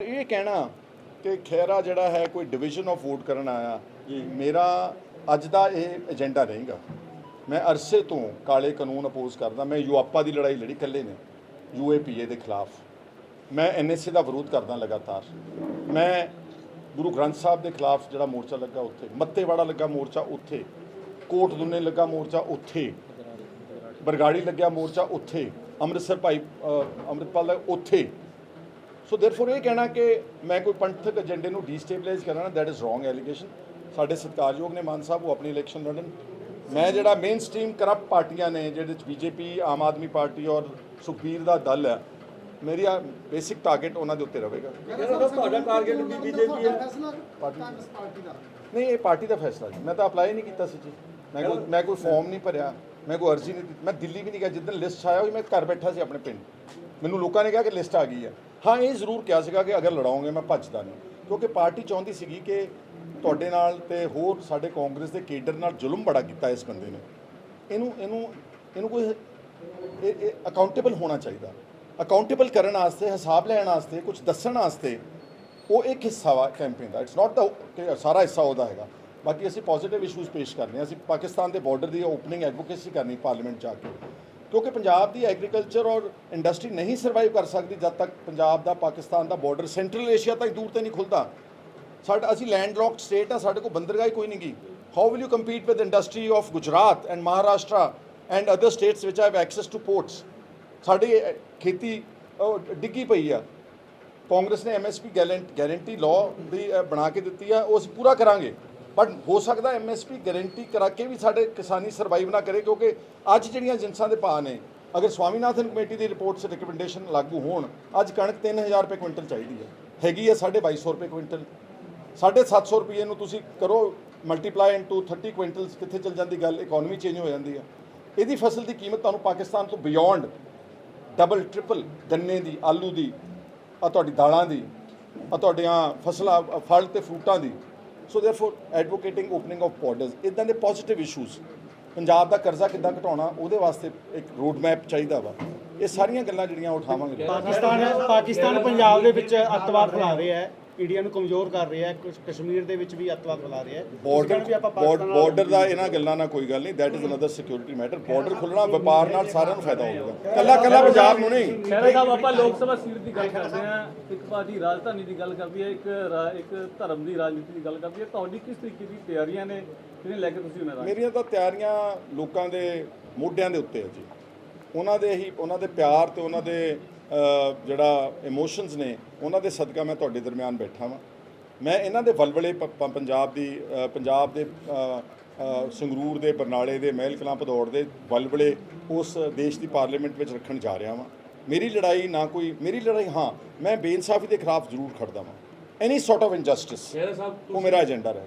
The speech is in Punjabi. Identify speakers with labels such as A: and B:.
A: ਇਹ ਕਹਿਣਾ ਕਿ ਖੈਰਾ ਜਿਹੜਾ ਹੈ ਕੋਈ ਡਿਵੀਜ਼ਨ ਆਫ ਵੋਟ ਕਰਨ ਆਇਆ ਮੇਰਾ ਅੱਜ ਦਾ ਇਹ ਏਜੰਡਾ ਰਹੇਗਾ। ਮੈਂ ਅਰਸੇ ਤੋਂ ਕਾਲੇ ਕਾਨੂੰਨ ਅਪੋਜ਼ ਕਰਦਾ, ਮੈਂ ਯੂਆਪਾ ਦੀ ਲੜਾਈ ਲੜੀ ਇਕੱਲੇ ਨੇ, ਯੂਏਪੀਏ ਦੇ ਖਿਲਾਫ। ਮੈਂ ਐਨਐਸਏ ਦਾ ਵਿਰੋਧ ਕਰਦਾ ਲਗਾਤਾਰ। ਮੈਂ ਗੁਰੂ ਗ੍ਰੰਥ ਸਾਹਿਬ ਦੇ ਖਿਲਾਫ ਜਿਹੜਾ ਮੋਰਚਾ ਲੱਗਾ ਉੱਥੇ, ਮੱਤੇਵਾੜਾ ਲੱਗਾ ਮੋਰਚਾ ਉੱਥੇ, ਕੋਟ ਦੁੰਨੇ ਲੱਗਾ ਮੋਰਚਾ ਉੱਥੇ, ਬਰਗਾੜੀ ਲੱਗਿਆ ਮੋਰਚਾ ਉੱਥੇ, ਅੰਮ੍ਰਿਤਸਰ ਭਾਈ ਅੰਮ੍ਰਿਤਪਾਲ ਦਾ ਉੱਥੇ ਸੋ ਦੇਰਫੋਰ ਇਹ ਕਹਿਣਾ ਕਿ ਮੈਂ ਕੋਈ ਪੰਥਕ ਏਜੰਡੇ ਨੂੰ ਡੀਸਟੇਬਲਾਈਜ਼ ਕਰਨਾ ਦੈਟ ਇਜ਼ ਰੋਂਗ ਐਲੀਗੇਸ਼ਨ ਸਾਡੇ ਸਤਿਕਾਰਯੋਗ ਨੇ ਮਾਨ ਸਾਹਿਬ ਉਹ ਆਪਣੀ ਇਲੈਕਸ਼ਨ ਲੜਨ। ਮੈਂ ਜਿਹੜਾ ਮੇਨ ਸਟ੍ਰੀਮ ਕਰਪਟ ਪਾਰਟੀਆਂ ਨੇ ਜਿਹਦੇ ਵਿੱਚ ਬੀਜੇਪੀ ਆਮ ਆਦਮੀ ਪਾਰਟੀ ਔਰ ਸੁਖਬੀਰ ਦਾ ਦਲ ਹੈ ਮੇਰੀ ਬੇਸਿਕ ਟਾਰਗੇਟ ਉਹਨਾਂ ਦੇ ਉੱਤੇ ਰਹੇਗਾ।
B: ਤੁਹਾਡਾ ਟਾਰਗੇਟ ਵੀ ਬੀਜੇਪੀ ਹੈ।
A: ਪਾਰਟੀ ਨਹੀਂ ਇਹ ਪਾਰਟੀ ਦਾ ਫੈਸਲਾ ਜੀ। ਮੈਂ ਤਾਂ ਅਪਲਾਈ ਨਹੀਂ ਕੀਤਾ ਸੀ ਜੀ। ਮੈਂ ਕੋਈ ਮੈਂ ਕੋਈ ਫਾਰਮ ਨਹੀਂ ਭਰਿਆ। ਮੈਂ ਕੋਈ ਅਰਜ਼ੀ ਨਹੀਂ ਦਿੱਤੀ। ਮੈਂ ਦਿੱਲੀ ਵੀ ਨਹੀਂ ਗਿਆ। ਜਿੱਦਣ ਲਿਸਟ ਆਇਆ ਹੋਈ ਮੈਂ ਘਰ ਬੈਠਾ ਸੀ ਆਪਣੇ ਪਿੰਡ। ਮੈਨੂੰ ਲੋਕਾਂ ਨੇ ਕਿਹਾ ਕਿ ਲਿਸਟ ਆ ਗਈ ਹੈ ਹਾਂ, ਇਹ ਜ਼ਰੂਰ ਕਿਹਾ ਸੀਗਾ ਕਿ ਅਗਰ ਲੜਾਉਂਗੇ, ਮੈਂ ਭੱਜਦਾ ਨਹੀਂ। ਕਿਉਂਕਿ ਪਾਰਟੀ ਚਾਹੁੰਦੀ ਸੀਗੀ ਕਿ ਤੁਹਾਡੇ ਨਾਲ ਤੇ ਹੋਰ ਸਾਡੇ ਕਾਂਗਰਸ ਦੇ ਕੇਡਰ ਨਾਲ ਜ਼ੁਲਮ ਬੜਾ ਕੀਤਾ ਇਸ ਬੰਦੇ ਨੇ। ਇਹਨੂੰ ਇਹਨੂੰ ਇਹਨੂੰ ਕੋਈ ਇਹ ਅਕਾਊਂਟੇਬਲ ਹੋਣਾ ਚਾਹੀਦਾ। ਅਕਾਊਂਟੇਬਲ ਕਰਨ ਵਾਸਤੇ, ਹਿਸਾਬ ਲੈਣ ਵਾਸਤੇ ਕੁਝ ਦੱਸਣ ਵਾਸਤੇ ਉਹ ਇੱਕ ਹਿੱਸਾ ਵਾ ਕੈਂਪੇਨ ਦਾ। ਇਟਸ ਨਾਟ ਦਾ ਸਾਰਾ ਹਿੱਸਾ ਉਹਦਾ ਹੈਗਾ। ਬਾਕੀ ਅਸੀਂ ਪੋਜ਼ਿਟਿਵ ਇਸ਼ੂਜ਼ ਪੇਸ਼ ਕਰਨੇ ਅਸੀਂ ਪਾਕਿਸਤਾਨ ਦੇ ਬਾਰਡਰ ਦੀ ਓਪਨਿੰਗ ਐਡਵੋਕੇਸੀ ਕਰਨੀ ਪਾਰਲੀਮੈਂਟ ਜਾ ਕੇ। ਕਿਉਂਕਿ ਪੰਜਾਬ ਦੀ ਐਗਰੀਕਲਚਰ ਔਰ ਇੰਡਸਟਰੀ ਨਹੀਂ ਸਰਵਾਈਵ ਕਰ ਸਕਦੀ ਜਦ ਤੱਕ ਪੰਜਾਬ ਦਾ, ਪਾਕਿਸਤਾਨ ਦਾ ਬਾਰਡਰ ਸੈਂਟਰਲ ਏਸ਼ੀਆ ਤੱਕ ਦੂਰ ਤੇ ਨਹੀਂ ਖੁੱਲਦਾ। ਸਾਡਾ, ਅਸੀਂ ਲੈਂਡਲੌਕਡ ਸਟੇਟ ਆ, ਸਾਡੇ ਕੋਲ ਬੰਦਰਗਾਹ ਕੋਈ ਨਹੀਂ ਗੀ। How will you compete with industry of Gujarat and Maharashtra and other states which have access to ports ਸਾਡੀ ਖੇਤੀ ਡਿੱਗੀ ਪਈ ਆ। ਕਾਂਗਰਸ ਨੇ ਐਮਐਸਪੀ ਗਾਰੰਟੀ ਲਾਅ ਦੀ ਬਣਾ ਕੇ ਦਿੱਤੀ ਆ, ਉਹ ਅਸੀਂ ਪੂਰਾ ਕਰਾਂਗੇ। ਬਟ ਹੋ ਸਕਦਾ ਐਮਐਸਪੀ ਗਾਰੰਟੀ ਕਰਾ ਕੇ ਵੀ ਸਾਡੇ ਕਿਸਾਨੀ ਸਰਵਾਈਵ ਨਾ ਕਰੇ, ਕਿਉਂਕਿ ਅੱਜ ਜਿਹੜੀਆਂ ਜਿੰਸਾਂ ਦੇ ਭਾਅ ਨੇ, ਅਗਰ ਸਵਾਮੀਨਾਥਨ ਕਮੇਟੀ ਦੀ ਰਿਪੋਰਟਸ ਰਿਕਮੈਂਡੇਸ਼ਨ ਲਾਗੂ ਹੋਣ, ਅੱਜ ਕਣਕ 3000 ਰੁਪਏ ਕੁਇੰਟਲ ਚਾਹੀਦੀ ਹੈ। ਹੈਗੀ ਹੈ 2250 ਰੁਪਏ ਕੁਇੰਟਲ। 750 ਰੁਪਏ ਨੂੰ ਤੁਸੀਂ ਕਰੋ ਮਲਟੀਪਲਾਈ ਇਨਟੂ 30 ਕੁਇੰਟਲਸ, ਕਿੱਥੇ ਚਲ ਜਾਂਦੀ ਗੱਲ ਇਕਨੋਮੀ ਚੇਂਜ ਹੋ ਜਾਂਦੀ ਹੈ। ਇਹਦੀ ਫਸਲ ਦੀ ਕੀਮਤ ਤੁਹਾਨੂੰ ਪਾਕਿਸਤਾਨ ਤੋਂ ਬਿਯੋਂਡ ਡਬਲ ਟ੍ਰਿਪਲ ਗੰਨੇ ਦੀ, ਆਲੂ ਦੀ ਆ ਤੁਹਾਡੀ ਦਾਲਾਂ ਦੀ ਆ ਤੁਹਾਡੀਆਂ ਫਸਲਾਂ, ਫਲ ਤੇ ਫਰੂਟਾਂ ਦੀ so therefore advocating opening of borders ਇਦਾਂ ਦੇ ਪੋਜ਼ਿਟਿਵ ਇਸ਼ੂਜ਼ ਪੰਜਾਬ ਦਾ ਕਰਜ਼ਾ ਕਿੱਦਾਂ ਘਟਾਉਣਾ, ਉਹਦੇ ਵਾਸਤੇ ਇੱਕ ਰੋਡ ਮੈਪ ਚਾਹੀਦਾ ਵਾ। ਇਹ ਸਾਰੀਆਂ ਗੱਲਾਂ ਜਿਹੜੀਆਂ ਉਠਾਵਾਂਗੇ।
C: ਪਾਕਿਸਤਾਨ ਪਾਕਿਸਤਾਨ ਪੰਜਾਬ ਦੇ ਵਿੱਚ ਅੱਤਵਾਦ ਫੈਲਾ ਰਿਹਾ ਹੈ। ਇੰਡੀਆ ਨੂੰ ਕਮਜ਼ੋਰ ਕਰ ਰਿਹਾ ਹੈ ਕਸ਼ਮੀਰ ਦੇ ਵਿੱਚ ਵੀ ਅੱਤਵਾਦ ਫੈਲਾ ਰਿਹਾ ਹੈ।
A: ਬਾਰਡਰ
C: ਵੀ ਆਪਾਂ ਪਾਕਿਸਤਾਨ ਨਾਲ
A: ਬਾਰਡਰ ਦਾ ਇਹਨਾਂ ਗੱਲਾਂ ਨਾਲ ਕੋਈ ਗੱਲ ਨਹੀਂ that is another security matter border ਖੁੱਲਣਾ ਵਪਾਰ ਨਾਲ ਸਾਰਿਆਂ ਨੂੰ ਫਾਇਦਾ ਹੋਊਗਾ। ਕੱਲਾ ਕੱਲਾ ਪੰਜਾਬ ਨੂੰ ਨਹੀਂ।
D: ਖੈਰਾ ਸਾਹਿਬ ਆਪਾਂ ਲੋਕ ਸਭਾ ਸੀਟ ਦੀ ਗੱਲ ਕਰਦੇ ਹਾਂ। ਇੱਕ ਪਾਰਟੀ ਰਾਜਧਾਨੀ ਦੀ ਗੱਲ ਕਰਦੀ ਹੈ ਇੱਕ ਇੱਕ ਧਰਮ ਦੀ ਰਾਜਨੀਤੀ ਦੀ ਗੱਲ ਕਰਦੀ ਹੈ। ਤੁਹਾਡੀ ਕਿਸ ਤਰੀਕੇ ਦੀ ਤਿਆਰੀਆਂ ਨੇ ਜਿਹਨੇ ਲੈ ਕੇ ਤੁਸੀਂ ਮੈਦਾਨ
A: ਮੇਰੀਆਂ ਤਾਂ ਤਿਆਰੀਆਂ ਲੋਕਾਂ ਦੇ ਮੋਢਿਆਂ ਦੇ ਉੱਤੇ ਹੈ ਜੀ। ਉਹਨਾਂ ਦੇ ਹੀ ਉਹਨਾਂ ਦੇ ਪਿਆਰ ਤੇ ਉਹਨਾਂ ਦੇ ਜਿਹੜਾ ਇਮੋਸ਼ਨਸ ਨੇ ਉਹਨਾਂ ਦੇ ਸਦਕਾ ਮੈਂ ਤੁਹਾਡੇ ਦਰਮਿਆਨ ਬੈਠਾ ਵਾਂ। ਮੈਂ ਇਹਨਾਂ ਦੇ ਵਲਵਲੇ ਪੰਜਾਬ ਦੀ ਪੰਜਾਬ ਦੇ ਸੰਗਰੂਰ ਦੇ ਬਰਨਾਲੇ ਦੇ ਮਹਿਲ ਕਲਾਂ ਭਦੌੜ ਦੇ ਵਲਵਲੇ ਉਸ ਦੇਸ਼ ਦੀ ਪਾਰਲੀਮੈਂਟ ਵਿੱਚ ਰੱਖਣ ਜਾ ਰਿਹਾ ਵਾਂ। ਮੇਰੀ ਲੜਾਈ ਨਾ ਕੋਈ ਮੇਰੀ ਲੜਾਈ ਹਾਂ ਮੈਂ ਬੇਇਨਸਾਫੀ ਦੇ ਖਿਲਾਫ ਜ਼ਰੂਰ ਖੜਦਾ ਵਾਂ। ਐਨੀ ਸੌਰਟ ਆਫ ਇਨਜਸਟਿਸ ਉਹ ਮੇਰਾ ਏਜੰਡਾ ਰਹੇ